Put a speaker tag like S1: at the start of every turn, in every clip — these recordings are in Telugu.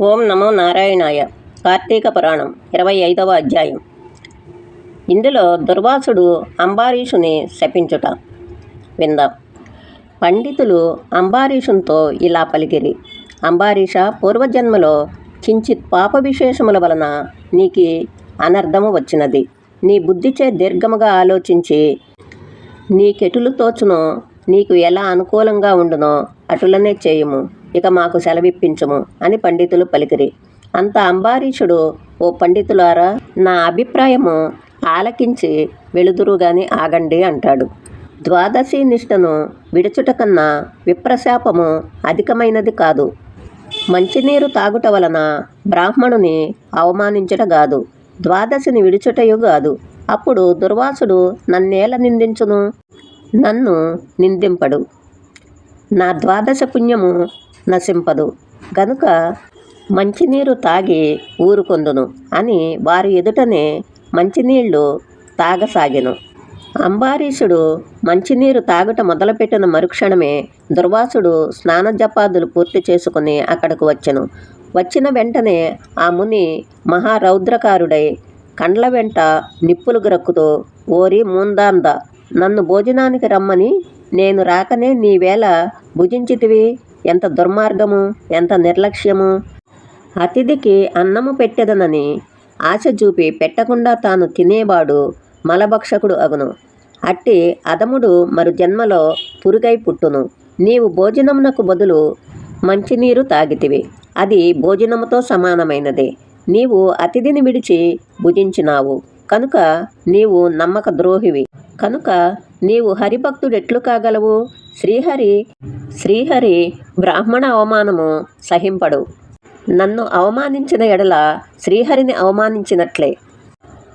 S1: ఓం నమో నారాయణాయ. కార్తీక పురాణం ఇరవై ఐదవ అధ్యాయం. ఇందులో దుర్వాసుడు అంబారీషుని శపించుట విందాం. పండితులు అంబారీషునితో ఇలా పలికిరి అంబారీష పూర్వజన్మలో కించిత్ పాప విశేషముల వలన నీకి అనర్థము వచ్చినది. నీ బుద్ధిచే దీర్ఘముగా ఆలోచించి నీకెటులు తోచునో నీకు ఎలా అనుకూలంగా ఉండునో అటులనే చేయము. ఇక మాకు సెలవిప్పించుము అని పండితులు పలికిరి. అంత అంబారీషుడు ఓ పండితులారా నా అభిప్రాయము ఆలకించి వెలుదురుగాని ఆగండి అంటాడు. ద్వాదశి నిష్టను విడుచుట కన్నా విప్రశాపము అధికమైనది కాదు. మంచినీరు తాగుట వలన బ్రాహ్మణుని అవమానించుట కాదు ద్వాదశిని విడుచుటయు కాదు అప్పుడు దుర్వాసుడు నన్నేల నిందించును? నన్ను నిందింపడు. నా ద్వాదశ పుణ్యము నశింపదు. గనుక మంచినీరు తాగి ఊరుకొందును అని వారి ఎదుటనే మంచినీళ్ళు తాగసాగెను. అంబారీషుడు మంచినీరు తాగుట మొదలుపెట్టిన మరుక్షణమే దుర్వాసుడు స్నాన జపాదులు పూర్తి చేసుకుని అక్కడకు వచ్చెను. వచ్చిన వెంటనే ఆ ముని మహారౌద్రకారుడై కండ్ల వెంట నిప్పులు గ్రక్కుతూ ఓరి ముందాంద నన్ను భోజనానికి రమ్మని నేను రాకనే నీవేళ భుజించితివి? ఎంత దుర్మార్గము ఎంత నిర్లక్ష్యము. అతిథికి అన్నము పెట్టెదనని ఆశ చూపి పెట్టకుండా తాను తినేవాడు మలభక్షకుడు అగును. అట్టి అదముడు మరు జన్మలో పురుగై పుట్టును. నీవు భోజనమునకు బదులు మంచినీరు తాగితివి. అది భోజనముతో సమానమైనది. నీవు అతిథిని విడిచి భుజించినావు. కనుక నీవు నమ్మక ద్రోహివి కనుక నీవు హరిభక్తుడెట్లు కాగలవు? శ్రీహరి శ్రీహరి బ్రాహ్మణ అవమానము సహింపడు. నన్ను అవమానించిన ఎడల శ్రీహరిని అవమానించినట్లే.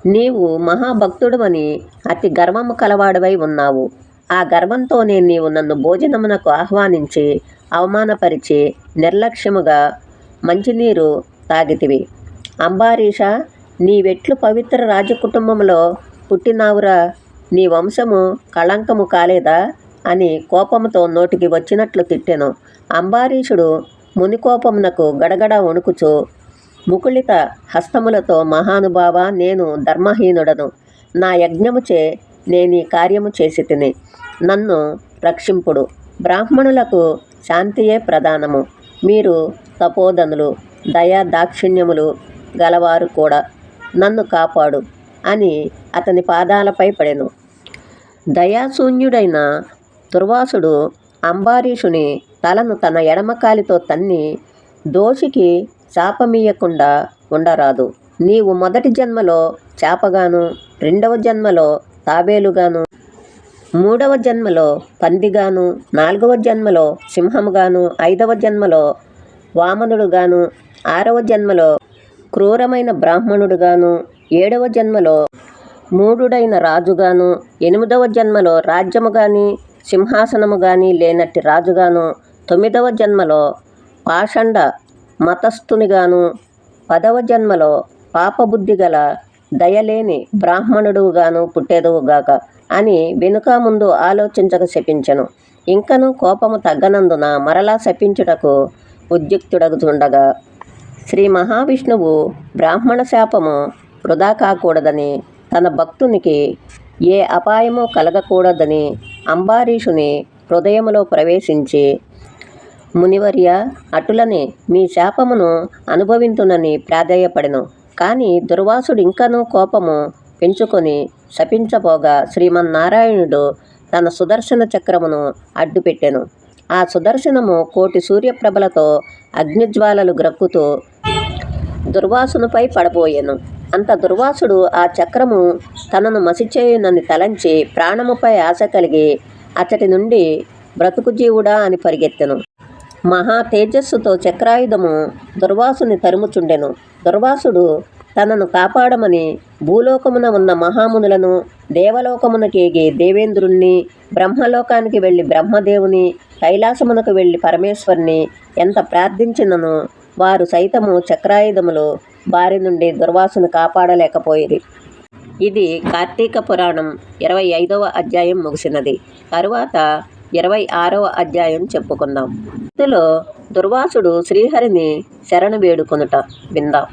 S1: నీవు మహాభక్తుడవని అతి గర్వము కలవాడవై ఉన్నావు. ఆ గర్వంతోనే నీవు నన్ను భోజనమునకు ఆహ్వానించి అవమానపరిచి నిర్లక్ష్యముగా మంచినీరు తాగితివి. అంబారీష నీవెట్లు పవిత్ర రాజకుటుంబంలో పుట్టినావురా. నీ వంశము కళంకము కాలేదా? అని కోపముతో నోటికి వచ్చినట్లు తిట్టెను. అంబారీషుడు మునికోపమునకు గడగడ వణుకుచు ముకుళిత హస్తములతో మహానుభావ నేను ధర్మహీనుడను. నా యజ్ఞముచే నేను ఈ కార్యము చేసి తిని నన్ను రక్షింపుడు. బ్రాహ్మణులకు శాంతియే ప్రధానము. మీరు తపోధనులు దయా దాక్షిణ్యములు గలవారు కూడా నన్ను కాపాడు అని అతని పాదాలపై పడెను. దయాశూన్యుడైన దుర్వాసుడు అంబారీషుని తలను తన ఎడమకాలితో తన్ని దోషికి శాపమీయకుండా ఉండరాదు. నీవు మొదటి జన్మలో చేపగాను రెండవ జన్మలో తాబేలుగాను మూడవ జన్మలో పందిగాను నాలుగవ జన్మలో సింహముగాను ఐదవ జన్మలో వామనుడుగాను ఆరవ జన్మలో క్రూరమైన బ్రాహ్మణుడుగాను ఏడవ జన్మలో మూఢుడైన రాజుగాను ఎనిమిదవ జన్మలో రాజ్యము కానీ సింహాసనము గాని లేనట్టి రాజుగాను తొమ్మిదవ జన్మలో పాషండ మతస్థునిగాను పదవ జన్మలో పాపబుద్ధి గల దయలేని బ్రాహ్మణుడుగాను పుట్టేదవుగాక అని వెనుక ముందు ఆలోచించక శపించెను. ఇంకను కోపము తగ్గనందున మరలా శపించుటకు ఉద్యుక్తుడగుతుండగా శ్రీ మహావిష్ణువు బ్రాహ్మణ శాపము వృధా కాకూడదని తన భక్తునికి ఏ అపాయము కలగకూడదని అంబారీషుని హృదయములో ప్రవేశించి మునివర్య అటులనే మీ శాపమును అనుభవింతునని ప్రాధేయపడెను. కానీ దుర్వాసుడు ఇంకనూ కోపము పెంచుకొని శపించబోగా శ్రీమన్నారాయణుడు తన సుదర్శన చక్రమును అడ్డుపెట్టెను. ఆ సుదర్శనము కోటి సూర్యప్రభలతో అగ్నిజ్వాలలు గ్రక్కుతూ దుర్వాసునుపై పడబోయెను. అంత దుర్వాసుడు ఆ చక్రము తనను మసిచేయునని తలంచి ప్రాణముపై ఆశ కలిగి అతడి నుండి బ్రతుకు జీవుడా అని పరిగెత్తెను. మహా తేజస్సుతో చక్రాయుధము దుర్వాసుని తరుముచుండెను. దుర్వాసుడు తనను కాపాడమని భూలోకమున ఉన్న మహామునులను దేవలోకమునకేగి దేవేంద్రుణ్ణి బ్రహ్మలోకానికి వెళ్ళి బ్రహ్మదేవుని కైలాసమునకు వెళ్ళి పరమేశ్వరుని ఎంత ప్రార్థించినను వారు సైతము చక్రాయుధములు బారి నుండి దుర్వాసును కాపాడలేకపోయిరి ఇది కార్తీక పురాణం ఇరవై ఐదవ అధ్యాయం ముగిసినది. తరువాత ఇరవై ఆరవ అధ్యాయం చెప్పుకుందాం. ఇందులో దుర్వాసుడు శ్రీహరిని శరణు వేడుకొనుట విందాం.